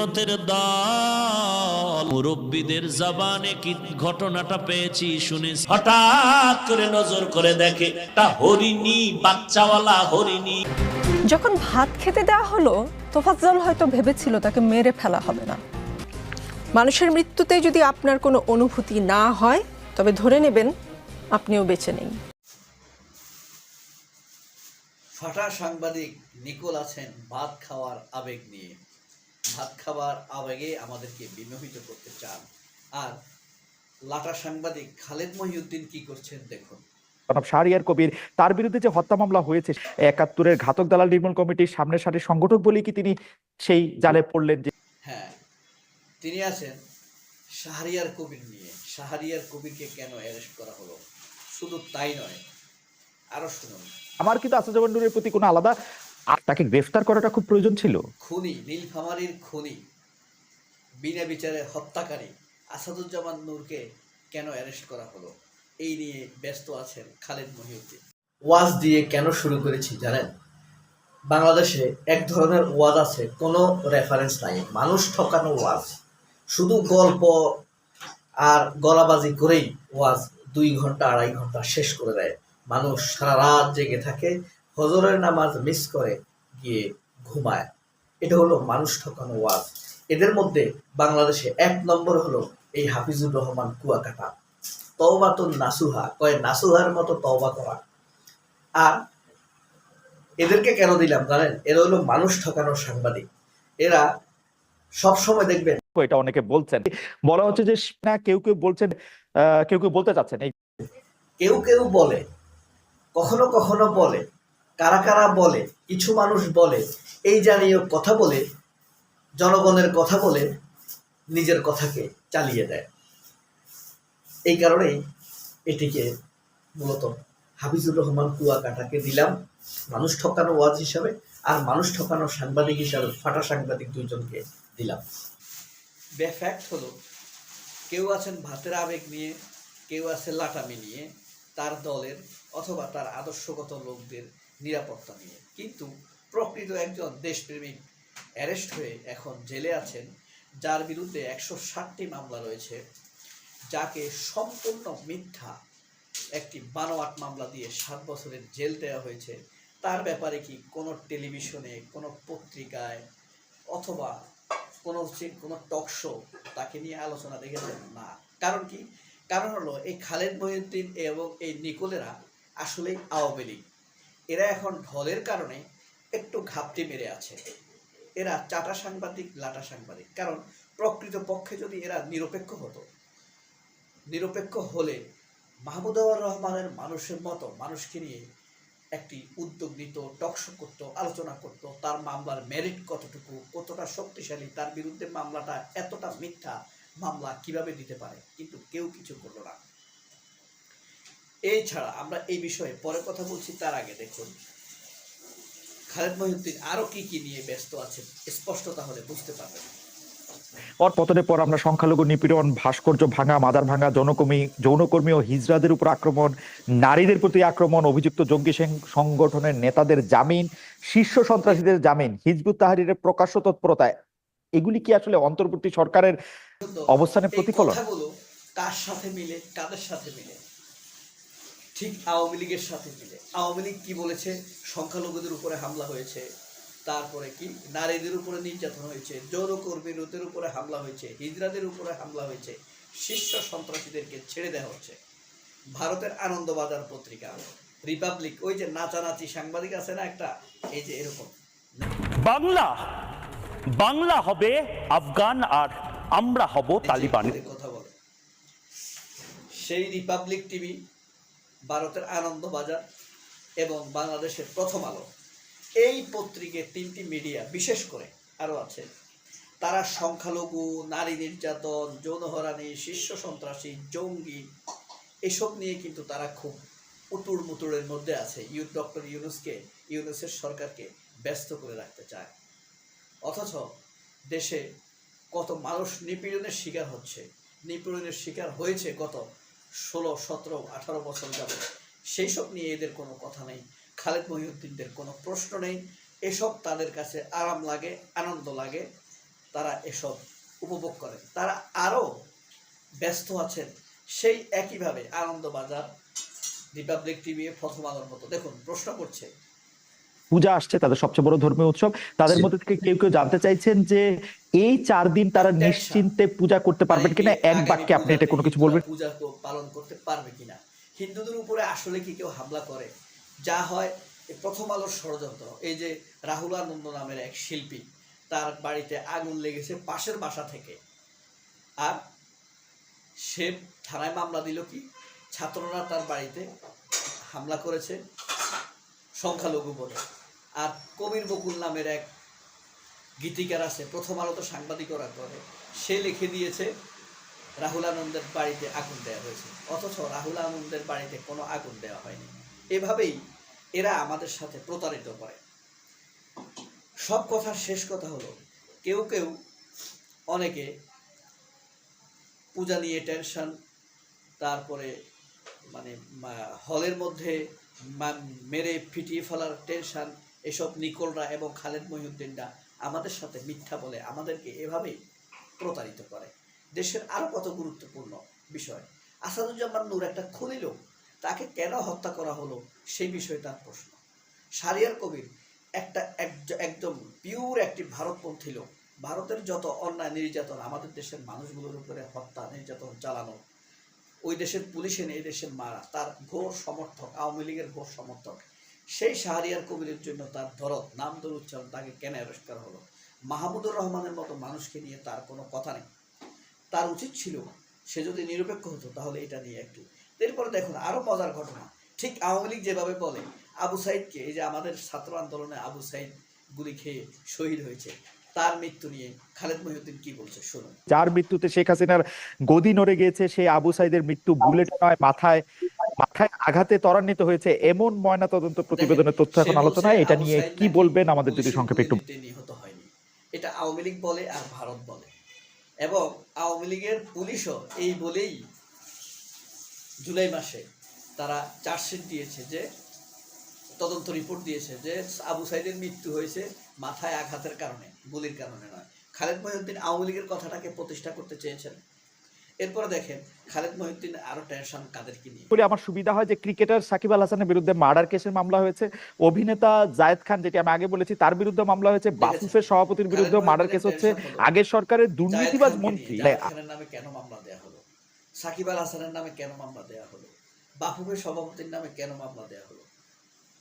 হিম্মতের দল মুরব্বীদের জবানে কি ঘটনাটা পেয়েছি শুনেছি। হঠাৎ করে নজর করে দেখে তা হরিণী বাচ্চাওয়ালা হরিণী। যখন ভাত খেতে দেওয়া হলো তোফাজ্জল হয়তো ভেবেছিল তাকে মেরে ফেলা হবে না। মানুষের মৃত্যুতে যদি আপনার কোনো অনুভূতি না হয় তবে ধরে নেবেন আপনিও বেঁচে নেই। ফাটা সাংবাদিক নিকোল আছেন ভাত খাওয়ার আবেগ নিয়ে। ভাত খাওয়ার আবেগে আমাদেরকে বিমোহিত করতে চান। আর লাটা সাংবাদিক খালেদ মহিউদ্দিন কি করছেন দেখুন। জনাব শাহরিয়ার কবির তার বিরুদ্ধে যে হত্যা মামলা হয়েছে একাত্তরের ঘাতক দালাল নির্মূল কমিটির সামনের সারি সংগঠক বলেই কি তিনি সেই জালে পড়লেন যে হ্যাঁ তিনি আছেন শাহরিয়ার কবির নিয়ে। শাহরিয়ার কবিরকে কেন অ্যারেস্ট করা হলো? শুধু তাই নয় আরও শুনুন। আমার কিন্তু আসাদুজ্জামান নূরের প্রতি কোনো আলাদা তাকে গ্রেফতার করাটা খুব প্রয়োজন ছিল। খুনি, নীলফামারীর খুনি। বিনা বিচারে হত্যাকারী আসাদুজ্জামান নূরকে কেন অ্যারেস্ট করা হলো? এই নিয়ে ব্যস্ত আছেন খালেদ মহিউদ্দিন। ওয়াজ দিয়ে কেন শুরু করেছি জানেন? বাংলাদেশে এক ধরনের ওয়াজ আছে, কোনো রেফারেন্স নাই। মানুষ ঠকানো ওয়াজ। শুধু গল্প আর গলাবাজি করেই ওয়াজ দুই ঘণ্টা, আড়াই ঘণ্টা শেষ করে দেয়। মানুষ সারা রাত জেগে থাকে হজরের নামাজ মিস করে গিয়ে ঘুমায়। এটা হলো মানুষ ঠকানো ওয়াজ। এদের মধ্যে বাংলাদেশে এক নম্বর হলো এই হাফিজুর রহমান কুয়াকাটা। তওবাতুন নাসুহা কয় নাসুহার মতো তওবা করা। আর এদেরকে কেন দিলাম জানেন? এরা হলো মানুষ ঠকানোর সাংবাদিক। এরা সব সময় দেখবেন এটা অনেকে বলছেন। বলা হচ্ছে যে না কেউ কেউ বলছেন কেউ কেউ বলতে চাচ্ছেন। কেউ কেউ বলে কখনো কখনো বলে। কারা কারা বলে, কিছু মানুষ বলে, এই জাতীয় কথা বলে, জনগণের কথা বলে, নিজের কথাকে চালিয়ে দেয়। এই কারণেই এটিকে মূলত হাফিজুর রহমান কুয়াকাটাকে দিলাম। মানুষ ঠকানো ওয়াজ হিসাবে আর মানুষ ঠকানো সাংবাদিক হিসাবে, ফাটা সাংবাদিক দুইজনকে দিলাম। ব্যাফ্যাক্ট হলো, কেউ আছেন ভাতের আবেগ নিয়ে, কেউ আছে লাটামি নিয়ে, তার দলের অথবা তার আদর্শগত লোকদের নিরাপত্তা নিয়ে। কিন্তু প্রকৃত একজন দেশপ্রেমিক অ্যারেস্ট হয়ে এখন জেলে আছেন, যার বিরুদ্ধে একশো ষাটটি মামলা রয়েছে, যাকে সম্পূর্ণ মিথ্যা একটি বানোয়াট মামলা দিয়ে সাত বছরের জেল দেওয়া হয়েছে। তার ব্যাপারে কি কোনো টেলিভিশনে, কোনো পত্রিকায় অথবা কোনো কোনো টক শো তাকে নিয়ে আলোচনা দেখেছেন? না। কারণ কি? কারণ হলো এই খালেদ মহিউদ্দিন এবং এই নিকোলেরা আসলেই আওয়ামী লীগ। এরা এখন ঢলের কারণে একটু ঘাপটি মেরে আছে। এরা চাটা সাংবাদিক, লাটা সাংবাদিক। কারণ প্রকৃত পক্ষে যদি এরা নিরপেক্ষ হতো, নিরপেক্ষ হলে মাহমুদুর রহমানের মানুষের মতো মানুষকে নিয়ে একটি উদ্যোগ নিত টকশো করতো, আলোচনা করতো, তার মামলার মেরিট কতটুকু, কতটা শক্তিশালী, তার বিরুদ্ধে মামলাটা এতটা মিথ্যা, মামলা কীভাবে দিতে পারে? কিন্তু কেউ কিছু করল না। এছাড়া আমরা এই বিষয়ে পরে কথা বলছি তার আগে দেখুন। খালেদ মহিউদ্দিন আরও কি কি নিয়ে ব্যস্ত আছে স্পষ্ট তাহলে বুঝতে পারবেন। ওর পতনের পর আমরা সংখ্যালঘু নিপীড়ন ভাস্কর্য ভাঙা মাদার ভাঙা যৌনকর্মী যৌনকর্মী ও হিজড়াদের উপর আক্রমণ নারীদের প্রতি আক্রমণ অভিযুক্ত জঙ্গি সংগঠনের নেতাদের জামিন শীর্ষ সন্ত্রাসীদের জামিন হিজবুত তাহারিরের প্রকাশ্য তৎপরতায়। এগুলি কি আসলে অন্তর্বর্তী সরকারের অবস্থানের এই প্রতিফলন? কার সাথে মিলে কাদের সাথে মিলে? ঠিক আওয়ামী লীগের সাথে মিলে। আওয়ামী লীগ কি বলেছে? সংখ্যালঘুদের উপরে হামলা হয়েছে তারপরে কি? নারীদের উপরে নির্যাতন হয়েছে যৌনকর্মীদের উপরে হামলা হয়েছে হিজড়াদের উপরে হামলা হয়েছে শীর্ষ সন্ত্রাসীদেরকে ছেড়ে দেওয়া হচ্ছে। ভারতের আনন্দবাজার পত্রিকা রিপাবলিক ওই যে নাচানাচি সাংবাদিক আছে না একটা এই যে এরকম। বাংলা বাংলা হবে আফগান আর আমরা হব তালিবান। কথা বলে। সেই রিপাবলিক টিভি ভারতের আনন্দবাজার এবং বাংলাদেশের প্রথম আলো। এই পত্রিকে তিনটি মিডিয়া বিশেষ করে আরও আছে। তারা সংখ্যালঘু, নারী নির্যাতন, যৌন হরানি শীর্ষ সন্ত্রাসী, জঙ্গি, এসব নিয়ে কিন্তু তারা খুব উতুর মুতুরের মধ্যে আছে। ইউ ডক্টর ইউনুসকে, ইউনুসের সরকারকে ব্যস্ত করে রাখতে চায়। অথচ দেশে কত মানুষ নিপীড়নের শিকার হচ্ছে, নিপীড়নের শিকার হয়েছে গত ষোলো, সতেরো, আঠারো বছর যাবে সেই সব নিয়ে এদের কোনো কথা নেই। খালেদ মহিউদ্দিনদের কোনো প্রশ্ন নেই। এসব তাদের কাছে আরাম লাগে, আনন্দ লাগে। তারা এসব উপভোগ করেন তারা আরও ব্যস্ত আছেন সেই একইভাবে আনন্দবাজার, রিপাবলিক টিভি প্রথম আলোর মতো। দেখুন, প্রশ্ন করছে পূজা আসছে তাদের সবচেয়ে বড় ধর্মীয় উৎসব। তাদের মধ্যে থেকে কেউ কেউ জানতে চাইছেন যে এই চার দিন তারা নিশ্চিন্তে পূজা করতে পারবেন কিনা? এক বাক্যে আপনি এটা কোনো কিছু বলবেন? পূজা কো- পালন করতে পারবে কিনা? হিন্দুদের উপরে আসলে কি কেউ হামলা করে? যা হয় প্রথম আলোর ষড়যন্ত্র। এই যে রাহুল আনন্দ নামের এক শিল্পী তার বাড়িতে আগুন লেগেছে পাশের বাসা থেকে। আর সে থানায় মামলা দিল কি? ছাত্ররা তার বাড়িতে হামলা করেছে সংখ্যালঘু বলে। আর কবির বকুল নামের এক গীতিকার আছে, প্রথম আলো তো সাংবাদিকরা করে, সে লিখে দিয়েছে, রাহুল আনন্দের বাড়িতে আগুন দেওয়া হয়েছে। অথচ রাহুল আনন্দের বাড়িতে কোনো আগুন দেওয়া হয়নি। এভাবেই এরা আমাদের সাথে প্রতারিত করে। সব কথার শেষ কথা হলো, কেউ কেউ অনেকে পূজা নিয়ে টেনশন, তারপরে মানে হলের মধ্যে মেরে ফিটিয়ে ফেলার টেনশন এসব নিকলরা এবং খালেদ মহিউদ্দিনরা আমাদের সাথে মিথ্যা বলে আমাদেরকে এভাবেই প্রতারিত করে। দেশের আরও কত গুরুত্বপূর্ণ বিষয়। আসাদুজ্জামান নূর একটা খুলিল তাকে কেন হত্যা করা হলো সেই বিষয়ে তার প্রশ্ন। সারিয়ার কবির একটা এক- একদম পিওর একটি ভারতপন্থী লোক। ভারতের যত অন্যায় নির্যাতন আমাদের দেশের মানুষগুলোর উপরে হত্যা, নির্যাতন চালানো, ওই দেশের পুলিশ এনে এই দেশের মারা, তার ঘোর সমর্থক, আওয়ামী লীগের ঘোর সমর্থক সেই শাহরিয়ার কবিরের জন্য তার ধরত নাম দর উচ্চারণ তাকে কেন অ্যারেস্ট করা হলো? মাহমুদুর রহমানের মতো মানুষকে নিয়ে তার কোনো কথা নেই। তার উচিত ছিল সে যদি নিরপেক্ষ হতো, তাহলে এটা নিয়ে একটু এরপরে দেখুন আরও মজার ঘটনা। ঠিক আওয়ামী লীগ যেভাবে বলে, আবু সাইদকে, এই যে আমাদের ছাত্র আন্দোলনে আবু সাইদ গুলি খেয়ে শহীদ হয়েছে। তার মৃত্যু নিয়ে খালেদ মহিউদ্দিন কি বলছে? শুনুন। যার মৃত্যুতে শেখ হাসিনার গদি নড়ে গিয়েছে সেই আবু সাইদের মৃত্যু বুলেট নয় মাথায় মাথায় আঘাতে ত্বরান্বিত হয়েছে এমন ময়না তদন্ত প্রতিবেদনের তথ্য এখন আলোচনায়। এটা নিয়ে কি বলবেন? আমাদের যদি সংক্ষেপে একটু নিহত হয়নি। এটা আওয়ামী লীগ বলে আর ভারত বলে। এবং আওয়ামী লীগের পুলিশও এই বলেই জুলাই মাসে তারা চার্জশিট দিয়েছে যে তদন্ত রিপোর্ট দিয়েছে যে আবু সাইদের মৃত্যু হয়েছে মাথায় আঘাতের কারণে গুলির কারণে নয়। খালেদ মহিউদ্দিন আওয়ামী লীগের কথাটাকে প্রতিষ্ঠা করতে চেয়েছেন। এরপরে দেখেন খালেদ মহিউদ্দিন আরও টেনশন কাদেরকে নিয়ে। বলে আমার সুবিধা হয় যে ক্রিকেটার সাকিব আল হাসানের বিরুদ্ধে মার্ডার কেসের মামলা হয়েছে। অভিনেতা জায়েদ খান যেটি আমি আগে বলেছি তার বিরুদ্ধে মামলা হয়েছে। বাফুফের সভাপতির বিরুদ্ধে মার্ডার কেস হচ্ছে। আগের সরকারের দুর্নীতিবাজ মন্ত্রী। নামে কেন মামলা দেয়া হলো? সাকিব আল হাসানের নামে কেন মামলা দেয়া হলো? বাফুফের সভাপতির নামে কেন মামলা দেয়া হলো?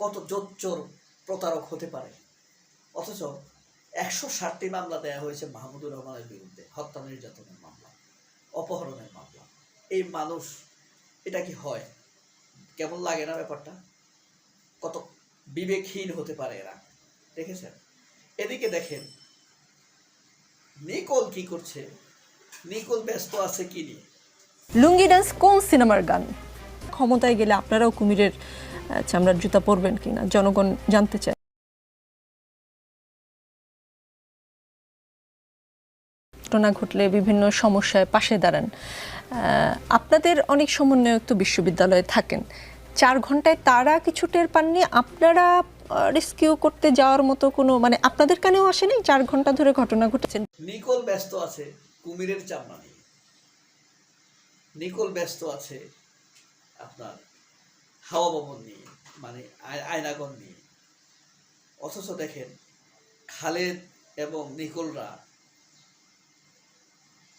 কত জোচ্চোর প্রতারক হতে পারে। অথচ একশো ষাটটি মামলা দেয়া হয়েছে মাহমুদুর রহমানের বিরুদ্ধে, হত্যা নির্যাতনের মামলা, অপহরণের মামলা। এই মানুষ, এটা কি হয়? কেমন লাগে না ব্যাপারটা? কত বিবেকহীন হতে পারে এরা, দেখেছেন? এদিকে দেখেন, নিকোল কি করছে? নিকোল ব্যস্ত আছে কি নিয়ে? লুঙ্গি ডান্স কোন সিনেমার গান? ক্ষমতায় গেলে আপনারাও কুমিরের চামড়ার জুতা পরবেন কিনা, জনগণ জানতে চায়। ঘটনা ঘটলে বিভিন্ন সমস্যায় পাশে দাঁড়ান। আপনাদের অনেক সমন্বয়ক তো বিশ্ববিদ্যালয়ে থাকেন। চার ঘন্টায় তারা কিছু টের পাননি? আপনারা রেস্কিউ করতে যাওয়ার মতো কোনো মানে আপনাদের কানেও আসেনি? চার ঘণ্টা ধরে ঘটনা ঘটেছে। নিকোল ব্যস্ত আছে, কুমিরের চামড়া নিয়ে। নিকোল ব্যস্ত আছে আপনার হাওয়া ভবন নিয়ে। মানে আয়- আয়নাগর নিয়ে অথচ দেখেন, খালেদ এবং নিকোলরা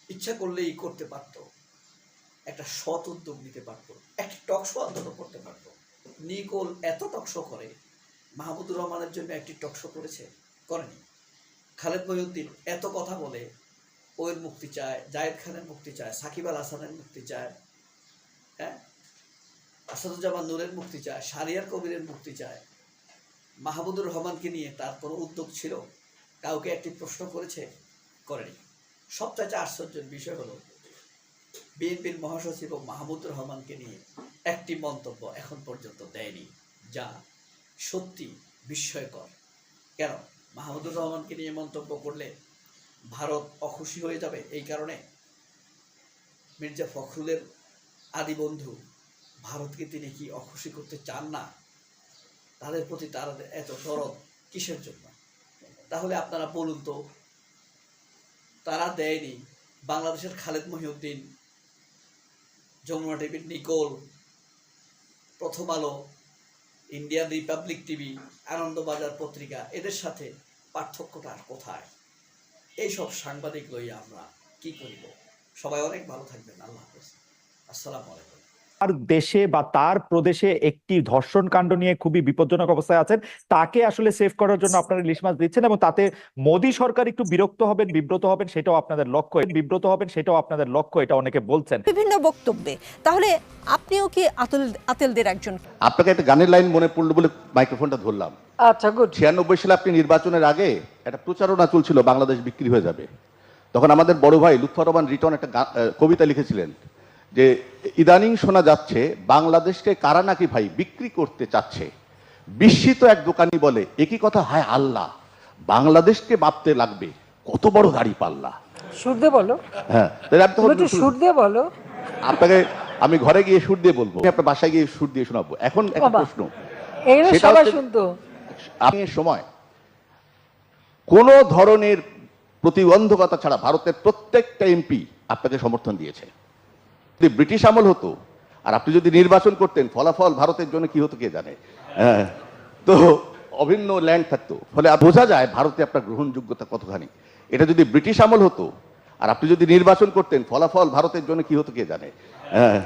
ইচ্ছা করলেই করতে পারতো। একটা সৎ উদ্যোগ নিতে পারতো, একটা টকশো অন্তত করতে পারতো। নিকোল এত টকশো করে, মাহমুদুর রহমানের জন্য একটি টকশো করেছে, করেনি। খালেদ মহিউদ্দিন এত কথা বলে, ওর মুক্তি চায়, জায়েদ খানের মুক্তি চায়, সাকিব আল হাসানের মুক্তি চায় আসাদুজ্জামান নূরের মুক্তি চায় সারিয়ার কবিরের মুক্তি চায়। মাহমুদুর রহমানকে নিয়ে তার কোনো উদ্যোগ ছিল? কাউকে একটি প্রশ্ন করেছে? করেনি। সবচাইতে আশ্চর্যের বিষয় হলো, বিএনপির মহাসচিব ও মাহমুদুর রহমানকে নিয়ে একটি মন্তব্য এখন পর্যন্ত দেয়নি, যা সত্যি বিস্ময়কর। কেন? মাহমুদুর রহমানকে নিয়ে মন্তব্য করলে ভারত অখুশি হয়ে যাবে এই কারণে? মির্জা ফখরুলের আদি বন্ধু ভারতকে তিনি কি অখুশি করতে চান না? তাদের প্রতি তার এত দরদ কিসের জন্য? তাহলে আপনারা বলুন তো, তারা দেয়নি বাংলাদেশের খালেদ মহিউদ্দিন, যমুনা টিভির নিকোল, প্রথম আলো, ইন্ডিয়ান রিপাবলিক টিভি, আনন্দবাজার পত্রিকা, এদের সাথে পার্থক্যটা কোথায়? এইসব সাংবাদিক লইয়া আমরা কি করিব? সবাই অনেক ভালো থাকবেন, আল্লাহ হাফেজ। আসসালামু আলাইকুম। তার দেশে বা তার প্রদেশে একটি ধর্ষণ কাণ্ড নিয়ে খুবই বিপজ্জনক অবস্থায় আছেন। তাকে আসলে সেভ করার জন্য আপনারা ইলিশ মাছ দিচ্ছেন এবং তাতে মোদী সরকার একটু বিরক্ত হবেন বিব্রত হবেন সেটাও আপনাদের লক্ষ্য। বিব্রত হবেন সেটাও আপনাদের লক্ষ্য এটা অনেকে বলছেন। বিভিন্ন বক্তব্যে। তাহলে আপনিও কি আতুল আতেলদের একজন? আপনাকে একটা গানের লাইন মনে পড়ল বলে মাইক্রোফোনটা ধরলাম। আচ্ছা গুড ছিয়ানব্বই সালে আপনি নির্বাচনের আগে একটা প্রচারণা চলছিল বাংলাদেশ বিক্রি হয়ে যাবে। তখন আমাদের বড় ভাই লুৎফর রহমান রিটন একটা কবিতা লিখেছিলেন। যে ইদানিং শোনা যাচ্ছে বাংলাদেশকে কারা নাকি ভাই বিক্রি করতে চাচ্ছে? বিস্মিত এক দোকানি বলে একই কথা হায় আল্লাহ বাংলাদেশকে মাপতে লাগবে কত বড় দাড়ি পাল্লা? সুর দিয়ে বলো। হ্যাঁ সুর দিয়ে বলো। আপনাকে আমি ঘরে গিয়ে সুর দিয়ে বলব আপনার বাসায় গিয়ে সুর দিয়ে শোনাবো। এখন একটা প্রশ্ন। সবাই শুনতো। আপনি সময় কোন ধরনের প্রতিবন্ধকতা ছাড়া ভারতের প্রত্যেকটা এমপি আপনাকে সমর্থন দিয়েছে? যদি ব্রিটিশ আমল হতো আর আপনি যদি নির্বাচন করতেন ফলাফল ভারতের জন্য কি হতো কে জানে? হ্যাঁ, তো অভিন্ন ল্যান্ড থাকতো। ফলে বোঝা যায় ভারতে আপনার গ্রহণযোগ্যতা কতখানি। এটা যদি ব্রিটিশ আমল হতো আর আপনি যদি নির্বাচন করতেন ফলাফল ভারতের জন্য কি হতো কে জানে? হ্যাঁ।